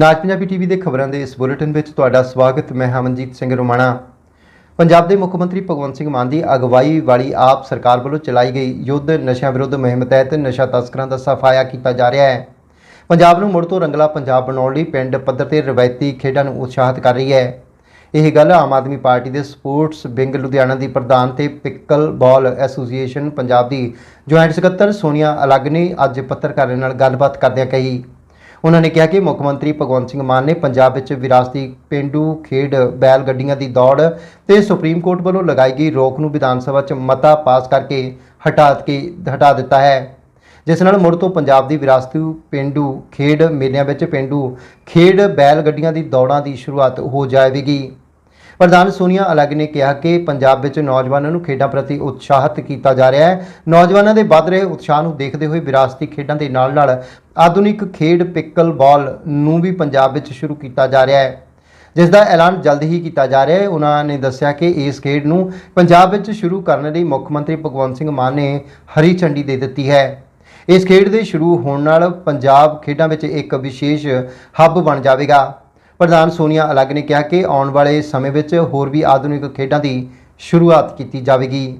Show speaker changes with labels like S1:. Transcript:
S1: ਨਾਜ Punjabi TV ਦੇ ਖਬਰਾਂ ਦੇ ਇਸ ਬੁਲੇਟਿਨ ਵਿੱਚ ਤੁਹਾਡਾ ਸਵਾਗਤ, ਮੈਂ ਹਮਨਜੀਤ ਸਿੰਘ ਰੋਮਾਣਾ। ਪੰਜਾਬ ਦੇ ਮੁੱਖ ਮੰਤਰੀ ਭਗਵੰਤ ਸਿੰਘ ਮਾਨ ਦੀ ਅਗਵਾਈ ਵਾਲੀ ਆਪ ਸਰਕਾਰ ਵੱਲੋਂ ਚਲਾਈ ਗਈ ਯੁੱਧ ਨਸ਼ਿਆਂ ਵਿਰੁੱਧ ਮੁਹਿੰਮ ਤਹਿਤ ਨਸ਼ਾ ਤਸਕਰਾਂ ਦਾ ਸਫਾਇਆ ਕੀਤਾ ਜਾ ਰਿਹਾ ਹੈ। ਪੰਜਾਬ ਨੂੰ ਮੁੜ ਤੋਂ ਰੰਗਲਾ ਪੰਜਾਬ ਬਣਾਉਣ ਲਈ ਪਿੰਡ ਪੱਧਰ ਤੇ ਰਵਾਇਤੀ ਖੇਡਾਂ ਨੂੰ ਉਤਸ਼ਾਹਿਤ ਕਰ ਰਹੀ ਹੈ। ਇਹ ਗੱਲ ਆਮ ਆਦਮੀ ਪਾਰਟੀ ਦੇ ਸਪੋਰਟਸ ਵਿੰਗ ਲੁਧਿਆਣਾ ਦੀ ਪ੍ਰਧਾਨ ਤੇ ਪਿਕਲ ਬਾਲ ਐਸੋਸੀਏਸ਼ਨ ਪੰਜਾਬ ਦੀ ਜੁਆਇੰਟ ਸਕੱਤਰ ਸੋਨੀਆ ਅਲੱਗ ਨੇ ਅੱਜ ਪੱਤਰਕਾਰਾਂ ਨਾਲ ਗੱਲਬਾਤ ਕਰਦਿਆਂ ਕਹੀ। ਉਹਨਾਂ ਨੇ ਕਿਹਾ ਕਿ ਮੁੱਖ ਮੰਤਰੀ ਭਗਵੰਤ ਸਿੰਘ ਮਾਨ ਨੇ ਪੰਜਾਬ ਵਿੱਚ ਵਿਰਾਸਤੀ ਪਿੰਡੂ ਖੇਡ ਬੈਲ ਗੱਡੀਆਂ ਦੀ ਦੌੜ ਤੇ ਸੁਪਰੀਮ ਕੋਰਟ ਵੱਲੋਂ ਲਗਾਈ ਗਈ ਰੋਕ ਨੂੰ ਵਿਧਾਨ ਸਭਾ 'ਚ ਮਤਾ ਪਾਸ ਕਰਕੇ ਹਟਾ ਕੇ ਹਟਾ ਦਿੱਤਾ ਹੈ। ਜਿਸ ਨਾਲ ਮੁੜ ਤੋਂ ਪੰਜਾਬ ਦੀ ਵਿਰਾਸਤੀ ਪਿੰਡੂ ਖੇਡ ਮੇਲਿਆਂ ਵਿੱਚ ਪਿੰਡੂ ਖੇਡ ਬੈਲ ਗੱਡੀਆਂ ਦੀ ਦੌੜਾਂ ਦੀ ਸ਼ੁਰੂਆਤ ਹੋ ਜਾਵੇਗੀ। ਪ੍ਰਧਾਨ ਸੋਨੀਆ ਅਲੱਗ ਨੇ ਕਿਹਾ ਕਿ ਪੰਜਾਬ ਵਿੱਚ ਨੌਜਵਾਨਾਂ ਨੂੰ ਖੇਡਾਂ ਪ੍ਰਤੀ ਉਤਸ਼ਾਹਿਤ ਕੀਤਾ ਜਾ ਰਿਹਾ ਹੈ। ਨੌਜਵਾਨਾਂ ਦੇ ਵੱਧ ਰਹੇ ਉਤਸ਼ਾਹ ਨੂੰ ਦੇਖਦੇ ਹੋਏ ਵਿਰਾਸਤੀ ਖੇਡਾਂ ਦੇ ਨਾਲ-ਨਾਲ ਆਧੁਨਿਕ ਖੇਡ ਪਿਕਲ ਬਾਲ ਨੂੰ ਵੀ ਪੰਜਾਬ ਵਿੱਚ ਸ਼ੁਰੂ ਕੀਤਾ ਜਾ ਰਿਹਾ ਹੈ। ਜਿਸ ਦਾ ਐਲਾਨ ਜਲਦ ਹੀ ਕੀਤਾ ਜਾ ਰਿਹਾ ਹੈ। ਉਹਨਾਂ ਨੇ ਦੱਸਿਆ ਕਿ ਇਸ ਖੇਡ ਨੂੰ ਪੰਜਾਬ ਵਿੱਚ ਸ਼ੁਰੂ ਕਰਨ ਲਈ ਮੁੱਖ ਮੰਤਰੀ ਭਗਵੰਤ ਸਿੰਘ ਮਾਨ ਨੇ ਹਰੀ ਝੰਡੀ ਦੇ ਦਿੱਤੀ ਹੈ। ਇਸ ਖੇਡ ਦੇ ਸ਼ੁਰੂ ਹੋਣ ਨਾਲ ਪੰਜਾਬ ਖੇਡਾਂ ਵਿੱਚ ਇੱਕ ਵਿਸ਼ੇਸ਼ ਹੱਬ ਬਣ ਜਾਵੇਗਾ। ਪ੍ਰਧਾਨ ਸੋਨੀਆ ਅਲੱਗ ਨੇ ਕਿਹਾ ਕਿ ਆਉਣ ਵਾਲੇ ਸਮੇਂ ਵਿੱਚ ਹੋਰ ਵੀ ਆਧੁਨਿਕ ਖੇਡਾਂ ਦੀ ਸ਼ੁਰੂਆਤ ਕੀਤੀ ਜਾਵੇਗੀ।